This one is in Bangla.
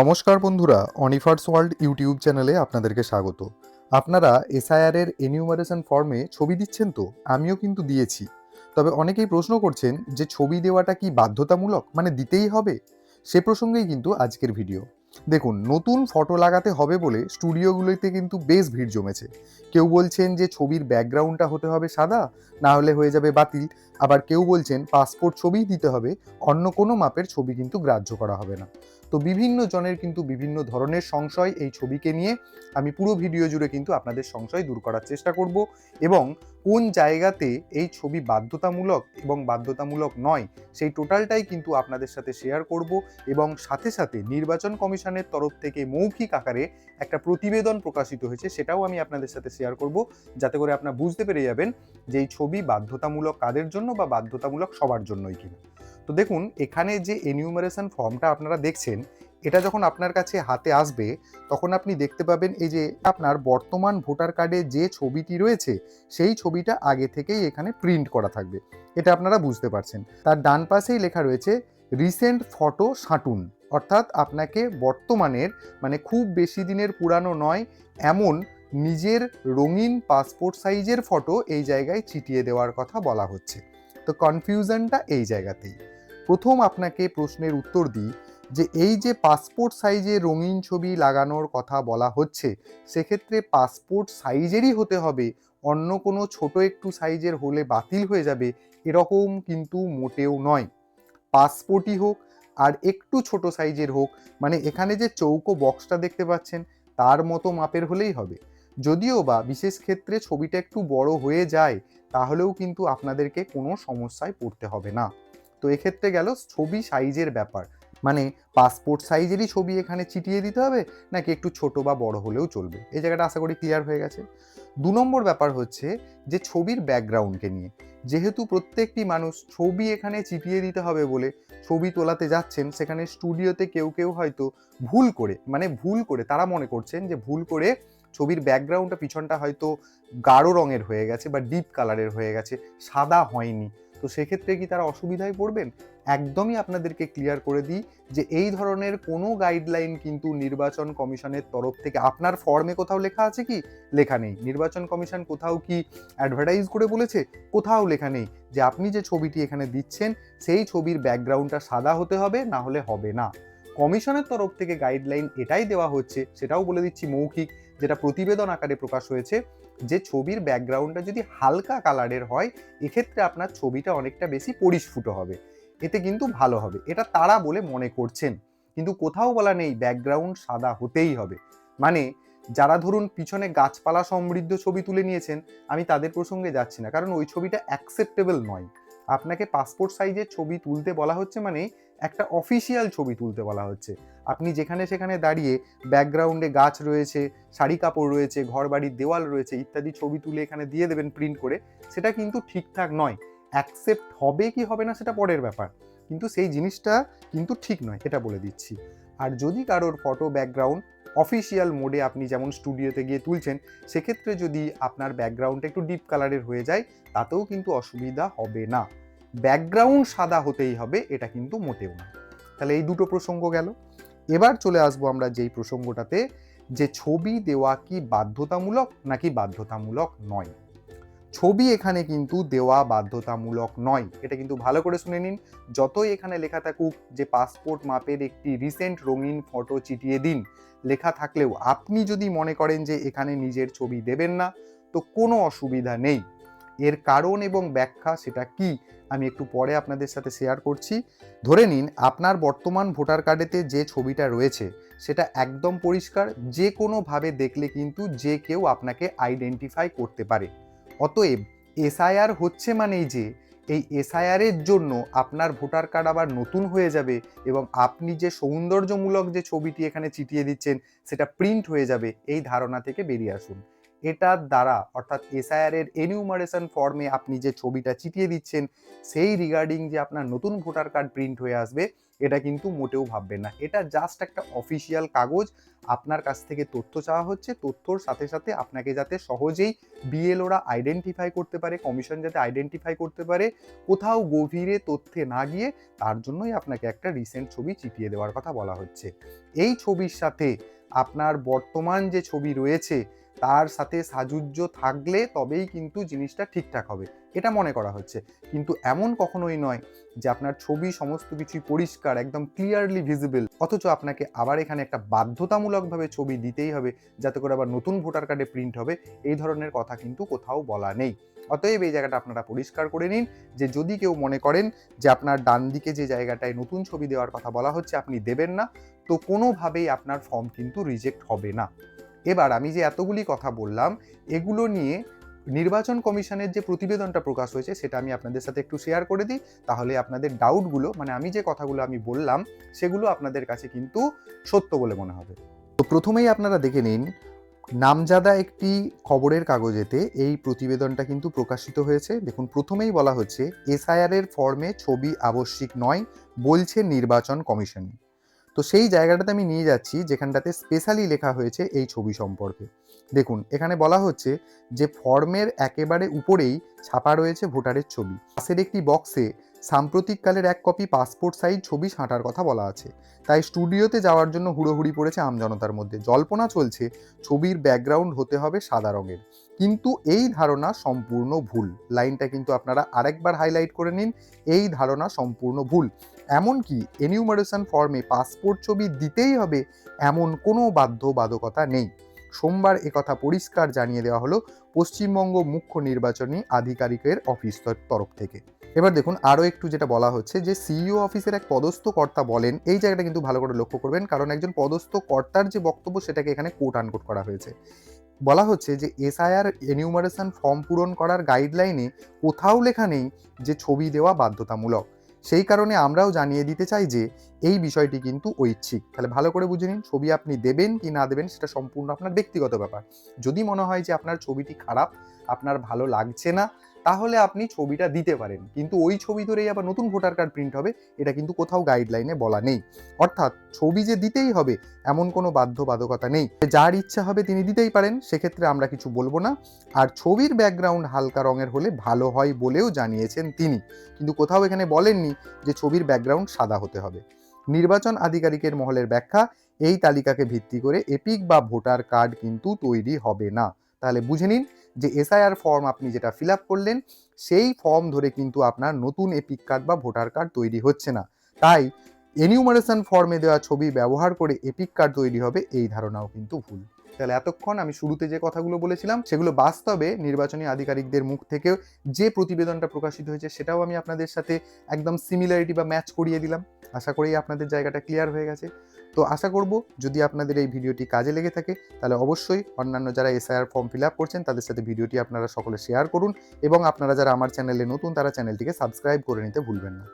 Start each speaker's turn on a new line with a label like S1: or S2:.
S1: নমস্কার বন্ধুরা অনিফার্স ওয়ার্ল্ড ইউটিউব চ্যানেলে আপনাদেরকে স্বাগত। আপনারা এসআইআর এর এনিউমারেশন ফর্মে ছবি দিচ্ছেন তো? আমিও কিন্তু দিয়েছি। তবে অনেকেই প্রশ্ন করছেন যে ছবি দেওয়াটা কি বাধ্যতামূলক? মানে দিতেই হবে? সে প্রসঙ্গেই কিন্তু আজকের ভিডিও দেখুন, নতুন ফটো লাগাতে হবে বলে স্টুডিওগুলোতে কিন্তু বেশ ভিড় জমেছে। কেউ বলছেন যে ছবির ব্যাকগ্রাউন্ডটা হতে হবে সাদা, না হলে হয়ে যাবে বাতিল। আবার কেউ বলছেন পাসপোর্ট ছবিই দিতে হবে, অন্য কোনো মাপের ছবি কিন্তু গ্রাহ্য করা হবে না। তো বিভিন্ন জনের কিন্তু বিভিন্ন ধরনের সংশয় এই ছবিকে নিয়ে আমি পুরো ভিডিও জুড়ে কিন্তু আপনাদের সংশয় দূর করার চেষ্টা করব এবং কোন জায়গাতে এই ছবি বাধ্যতামূলক এবং বাধ্যতামূলক নয় সেই টোটালটাই কিন্তু আপনাদের সাথে শেয়ার করব এবং সাথে সাথে নির্বাচন কমিশনের তরফ থেকে মৌখিক আকারে একটা প্রতিবেদন প্রকাশিত হয়েছে সেটাও আমি আপনাদের সাথে শেয়ার করব যাতে করে আপনারা বুঝতে পেরে যাবেন যে এই ছবি বাধ্যতামূলক কাদের জন্য বা বাধ্যতামূলক সবার জন্যই কিনা। তো দেখুন, এখানে যে এনিউমারেশন ফর্মটা আপনারা দেখছেন, এটা যখন আপনার কাছে হাতে আসবে, তখন আপনি দেখতে পাবেন এই যে আপনার বর্তমান ভোটার কার্ডে যে ছবিটি রয়েছে, সেই ছবিটা আগে থেকেই এখানে প্রিন্ট করা থাকবে। এটা আপনারা বুঝতে পারছেন। তার ডান পাশেই লেখা রয়েছে রিসেন্ট ফটো সাঁটুন অর্থাৎ আপনাকে বর্তমানের মানে খুব বেশি দিনের পুরানো নয়, এমন নিজের রঙিন পাসপোর্ট সাইজের ফটো এই জায়গায় চিটিয়ে দেওয়ার কথা বলা হচ্ছে। তো কনফিউশনটা এই জায়গাতেই। প্রথম আপনাকে প্রশ্নের উত্তর দিই যে এই যে পাসপোর্ট সাইজে রঙিন ছবি লাগানোর কথা বলা হচ্ছে, সেক্ষেত্রে পাসপোর্ট সাইজেরই হতে হবে, অন্য কোনো ছোট একটু সাইজের হলে বাতিল হয়ে যাবে, এরকম কিন্তু মোটেও নয়। পাসপোর্টই হোক আর একটু ছোট সাইজের হোক মানে এখানে যে চৌকো বক্সটা দেখতে পাচ্ছেন, তার মতো মাপের হলেই হবে। যদিও বা বিশেষ ক্ষেত্রে ছবিটা একটু বড় হয়ে যায়, তাহলেও কিন্তু আপনাদেরকে কোনো সমস্যায় পড়তে হবে না। তো এক্ষেত্রে গেল ছবি সাইজের ব্যাপার। মানে পাসপোর্ট সাইজেরই ছবি এখানে চিটিয়ে দিতে হবে, নাকি একটু ছোট বা বড় হলেও চলবে? এই জায়গাটা আশা করি ক্লিয়ার হয়ে গেছে। দু নম্বর ব্যাপার হচ্ছে যে ছবির ব্যাকগ্রাউন্ডকে নিয়ে। যেহেতু প্রত্যেকটি মানুষ ছবি এখানে চিটিয়ে দিতে হবে বলে ছবি তোলাতে যাচ্ছেন, সেখানে স্টুডিওতে কেউ কেউ হয়তো ভুল করে মানে ভুল করে, তারা মনে করছেন যে ভুল করে ছবির ব্যাকগ্রাউন্ডটা পিছনটা হয়তো গাঢ় রঙের হয়ে গেছে বা ডিপ কালারের হয়ে গেছে, সাদা হয়নি। তো সেক্ষেত্রে কি তারা অসুবিধায় পড়বেন? একদমই আপনাদেরকে ক্লিয়ার করে দিই যে এই ধরনের কোনো গাইডলাইন কিন্তু নির্বাচন কমিশনের তরফ থেকে, আপনার ফর্মে কোথাও লেখা আছে কি? লেখা নেই। নির্বাচন কমিশন কোথাও কি অ্যাডভার্টাইজ করে বলেছে? কোথাও লেখা নেই। যে আপনি যে ছবিটি এখানে দিচ্ছেন, সেই ছবির ব্যাকগ্রাউন্ডটা সাদা হতে হবে, না হলে হবে না। কমিশনের তরফ থেকে গাইডলাইন এটাই দেওয়া হচ্ছে, সেটাও বলে দিচ্ছি মৌখিক। যেটা প্রতিবেদন আকারে প্রকাশ হয়েছে, যে ছবির ব্যাকগ্রাউন্ডটা যদি হালকা কালারের হয়, এক্ষেত্রে আপনার ছবিটা অনেকটা বেশি পরিস্ফুট হবে। এতে কিন্তু ভালো হবে। এটা তারা বলে মনে করছেন। কিন্তু কোথাও বলা নেই ব্যাকগ্রাউন্ড সাদা হতেই হবে। মানে যারা ধরুন পিছনে গাছপালা সমৃদ্ধ ছবি তুলে নিয়েছেন, আমি তাদের প্রসঙ্গে যাচ্ছি না। কারণ ওই ছবিটা অ্যাকসেপ্টেবল নয়। আপনাকে পাসপোর্ট সাইজের ছবি তুলতে বলা হচ্ছে মানে একটা অফিসিয়াল ছবি তুলতে বলা হচ্ছে। আপনি যেখানে সেখানে দাঁড়িয়ে ব্যাকগ্রাউন্ডে গাছ রয়েছে, শাড়ি কাপড় রয়েছে ঘর বাড়ির দেওয়াল রয়েছে ইত্যাদি ছবি তুলে এখানে দিয়ে দেবেন প্রিন্ট করে, সেটা কিন্তু ঠিকঠাক নয়। অ্যাকসেপ্ট হবে কি হবে না সেটা পরের ব্যাপার। কিন্তু সেই জিনিসটা কিন্তু ঠিক নয়, এটা বলে দিচ্ছি। আর যদি কারোর ফটো ব্যাকগ্রাউন্ড অফিসিয়াল মোডে আপনি যেমন স্টুডিওতে গিয়ে তুলছেন, সেক্ষেত্রে যদি আপনার ব্যাকগ্রাউন্ডটা একটু ডিপ কালারের হয়ে যায়, তাতেও কিন্তু অসুবিধা হবে না। ব্যাকগ্রাউন্ড সাদা হতেই হবে, এটা কিন্তু মোটেও না। তাহলে এই দুটো প্রসঙ্গ গেল। এবার চলে আসব আমরা যেই প্রসঙ্গটাতে, যে ছবি দেওয়া কি বাধ্যতামূলক নাকি বাধ্যতামূলক নয়। ছবি এখানে কিন্তু দেওয়া বাধ্যতামূলক নয়, এটা কিন্তু ভালো করে শুনে নিন। যতই এখানে লেখা থাকুক যে পাসপোর্ট মাপের একটি রিসেন্ট রঙিন ফটো চিটিয়ে দিন, লেখা থাকলেও আপনি যদি মনে করেন যে এখানে নিজের ছবি দেবেন না, তো কোনো অসুবিধা নেই। এর কারণ এবং ব্যাখ্যা সেটা কি আমি একটু পরে আপনাদের সাথে শেয়ার করছি। ধরে নিন, আপনার বর্তমান ভোটার কার্ডেতে যে ছবিটা রয়েছে, সেটা একদম পরিষ্কার, যে কোনোভাবে দেখলে কিন্তু যে কেউ আপনাকে আইডেন্টিফাই করতে পারে। অতএব এসআইআর হচ্ছে মানেই যে, এই এসআইআরের জন্য আপনার ভোটার কার্ড আবার নতুন হয়ে যাবে এবং আপনি যে সৌন্দর্যমূলক যে ছবিটি এখানে চিটিয়ে দিচ্ছেন, সেটা প্রিন্ট হয়ে যাবে, এই ধারণা থেকে বেরিয়ে আসুন। এটার দ্বারা, অর্থাৎ এসআইআর এর এনিউমারেশন ফর্মে আপনি যে ছবিটা চিটিয়ে দিচ্ছেন, সেই রিগার্ডিং যে আপনার নতুন ভোটার কার্ড প্রিন্ট হয়ে আসবে, এটা কিন্তু মোটেও ভাববেন না। এটা জাস্ট একটা অফিসিয়াল কাগজ, আপনার কাছ থেকে তথ্য চাওয়া হচ্ছে, তথ্যর সাথে সাথে আপনাকে যাতে সহজেই বিএলওরা আইডেন্টিফাই করতে পারে কমিশন যাতে আইডেন্টিফাই করতে পারে, কোথাও গভীরে তথ্যে না গিয়ে তার জন্যই আপনাকে একটা রিসেন্ট ছবি চিপিয়ে দেওয়ার কথা বলা হচ্ছে। এই ছবির সাথে আপনার বর্তমান যে ছবি রয়েছে তার সাথে সাজুজ্য থাকলে তবেই কিন্তু জিনিসটা ঠিকঠাক হবে, এটা মনে করা হচ্ছে। কিন্তু এমন কখনোই নয় যে আপনার ছবি সমস্ত কিছুই পরিষ্কার, একদম ক্লিয়ারলি ভিজিবল অথচ আপনাকে আবার এখানে একটা বাধ্যতামূলকভাবে ছবি দিতেই হবে, যাতে করে আবার নতুন ভোটার কার্ডে প্রিন্ট হবে, এই ধরনের কথা কিন্তু কোথাও বলা নেই। অতএব এই জায়গাটা আপনারা পরিষ্কার করে নিন যে যদি কেউ মনে করেন যে আপনার ডান দিকে যে জায়গাটায় নতুন ছবি দেওয়ার কথা বলা হচ্ছে, আপনি দেবেন না, তো কোনোভাবেই আপনার ফর্ম কিন্তু রিজেক্ট হবে না। এবার আমি যে এতগুলি কথা বললাম, এগুলো নিয়ে নির্বাচন কমিশনের যে প্রতিবেদনটা প্রকাশ হয়েছে, সেটা আমি আপনাদের সাথে একটু শেয়ার করে দিই। তাহলে আপনাদের ডাউটগুলো মানে আমি যে কথাগুলো আমি বললাম, সেগুলো আপনাদের কাছে কিন্তু সত্য বলে মনে হবে। তো প্রথমেই আপনারা দেখে নিন, নামজাদা একটি খবরের কাগজেতে এই প্রতিবেদনটা কিন্তু প্রকাশিত হয়েছে। দেখুন, প্রথমেই বলা হচ্ছে এসআইআর এর ফর্মে ছবি আবশ্যিক নয়, বলছে নির্বাচন কমিশন। তো সেই জায়গাটাতে আমি নিয়ে যাচ্ছি, যেখানটাতে স্পেশালি লেখা হয়েছে এই ছবি সম্পর্কে। দেখুন, এখানে বলা হচ্ছে যে ফর্মের একেবারে উপরেই ছাপা রয়েছে ভোটারের ছবি। পাশের একটি বক্সে সাম্প্রতিককালের এক কপি পাসপোর্ট সাইজ ছবি ছাঁটার কথা বলা আছে। তাই স্টুডিওতে যাওয়ার জন্য হুড়োহুড়ি পড়েছে আমজনতার মধ্যে। জল্পনা চলছে ছবির ব্যাকগ্রাউন্ড হতে হবে সাদা রঙের। কিন্তু এই ধারণা সম্পূর্ণ ভুল। লাইনটা কিন্তু আপনারা আরেকবার হাইলাইট করে নিন। এই ধারণা সম্পূর্ণ ভুল। এমনকি এনিউমারেশন ফর্মে পাসপোর্ট ছবি দিতেই হবে এমন কোনো বাধ্যবাধকতা নেই। সোমবার একথা পরিষ্কার জানিয়ে দেওয়া হলো পশ্চিমবঙ্গ মুখ্য নির্বাচনী আধিকারিকের অফিস তরফ থেকে। এবার দেখুন আরও একটু যেটা বলা হচ্ছে যে সিইও অফিসের এক পদস্থ কর্তা বলেন, এই জায়গাটা কিন্তু ভালো করে লক্ষ্য করবেন কারণ একজন পদস্থ কর্তার যে বক্তব্য সেটাকে এখানে কোট আনকোট করা হয়েছে। বলা হচ্ছে যে এসআইআর এনিউমারেশন ফর্ম পূরণ করার গাইডলাইনে কোথাও লেখা নেই যে ছবি দেওয়া বাধ্যতামূলক। সেই কারণে আমরাও জানিয়ে দিতে চাই যে এই বিষয়টি কিন্তু ঐচ্ছিক। তাহলে ভালো করে বুঝে নিন ছবি আপনি দেবেন কি না দেবেন সেটা সম্পূর্ণ আপনার ব্যক্তিগত ব্যাপার। যদি মনে হয় যে আপনার ছবিটি খারাপ, আপনার ভালো লাগছে না তাহলে আপনি ছবিটা দিতে পারেন। কিন্তু ওই ছবি ধরেই আবার নতুন ভোটার কার্ড প্রিন্ট হবে, এটা কিন্তু কোথাও গাইডলাইনে বলা নেই। অর্থাৎ ছবি যে দিতেই হবে, এমন কোনো বাধ্যবাধকতা নেই। যার ইচ্ছা হবে তিনি দিতেই পারেন, সেক্ষেত্রে আমরা কিছু বলব না। আর ছবির ব্যাকগ্রাউন্ড হালকা রঙের হলে ভালো হয় বলেও জানিয়েছেন তিনি। কিন্তু কোথাও এখানে বলেননি যে ছবির ব্যাকগ্রাউন্ড সাদা হতে হবে। নির্বাচন আধিকারিকের মহলের ব্যাখ্যা, এই তালিকাকে ভিত্তি করে এপিক বা ভোটার কার্ড কিন্তু তৈরি হবে না। তাহলে বুঝে নিন যে এসআইআর ফর্ম আপনি যেটা ফিল আপ করলেন, সেই ফর্ম ধরে কিন্তু আপনার নতুন এপিক কার্ড বা ভোটার কার্ড তৈরি হচ্ছে না। তাই এনিউমারেশন ফর্মে দেওয়া ছবি ব্যবহার করে এপিক কার্ড তৈরি হবে, এই ধারণাও কিন্তু ভুল। তাহলে এতক্ষণ আমি শুরুতে যে কথাগুলো বলেছিলাম, সেগুলো বাস্তবে নির্বাচনী আধিকারিকদের মুখ থেকেও যে প্রতিবেদনটা প্রকাশিত হয়েছে, সেটাও আমি আপনাদের সাথে একদম সিমিলারিটি বা ম্যাচ করিয়ে দিলাম। আশা করি আপনাদের জায়গাটা ক্লিয়ার হয়ে গেছে। তো আশা করব যদি আপনাদের এই ভিডিওটি কাজে লেগে থাকে, তাহলে অবশ্যই অন্যান্য যারা এসআইআর ফর্ম ফিল আপ করছেন, তাদের সাথে ভিডিওটি আপনারা সকলে শেয়ার করুন এবং আপনারা যারা আমার চ্যানেলে নতুন, তারা চ্যানেলটিকে সাবস্ক্রাইব করে নিতে ভুলবেন না।